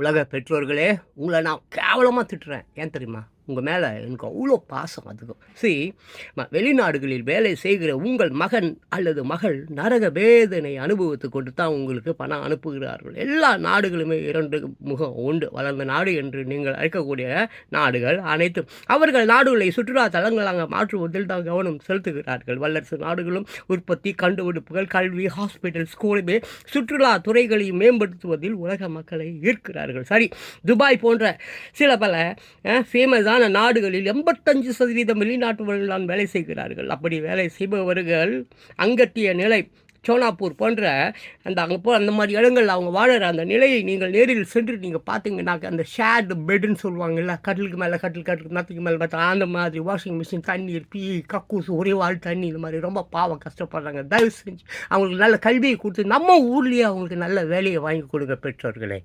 உலக பெற்றோர்களே உங்களை நான் கேவலமாக திட்டுறேன். ஏன் தெரியுமா? உங்கள் மேலே எனக்கு அவ்வளோ பாசம் அதுக்கும். சரி வெளிநாடுகளில் வேலை செய்கிற உங்கள் மகன் அல்லது மகள் நரக வேதனை அனுபவித்து கொண்டு தான் உங்களுக்கு பணம் அனுப்புகிறார்கள். எல்லா நாடுகளுமே இரண்டு முகம் உண்டு. வளர்ந்த நாடு என்று நீங்கள் அழைக்கக்கூடிய நாடுகள் அனைத்தும் அவர்கள் நாடுகளை சுற்றுலா தலங்களாக மாற்றுவதில் தான் கவனம் செலுத்துகிறார்கள். வல்லரசு நாடுகளும் உற்பத்தி கண்டுபிடிப்புகள் கல்வி ஹாஸ்பிட்டல் ஸ்கூலுமே சுற்றுலா துறைகளையும் மேம்படுத்துவதில் உலக மக்களை ஈர்க்கிறார்கள். சரி துபாய் போன்ற சில பல ஃபேமஸான நாடுகளில் எண்பத்தஞ்சு சதவீதம் வெளிநாட்டவர்கள் தான் வேலை செய்கிறார்கள். அப்படி வேலை செய்பவர்கள் அங்கத்திய நிலை சோனாப்பூர் போன்ற அந்த அங்கே போ அந்த மாதிரி இடங்கள் அவங்க வாழற அந்த நிலையை நீங்கள் நேரில் சென்று நீங்கள் பார்த்தீங்கன்னாக்க அந்த ஷேர்டு பெட்டுன்னு சொல்லுவாங்கல்ல கட்டிலுக்கு மேலே கட்டில் கட்டில் நத்துக்கு மேலே பார்த்தா அந்த மாதிரி வாஷிங் மிஷின் தண்ணீர் பீ கக்கூஸ் ஒரே வாழ் தண்ணி இந்த மாதிரி ரொம்ப பாவம் கஷ்டப்படுறாங்க. தயவு செஞ்சு அவங்களுக்கு நல்ல கல்வியை கொடுத்து நம்ம ஊர்லேயே அவங்களுக்கு நல்ல வேலையை வாங்கி கொடுங்க பெற்றோர்களே.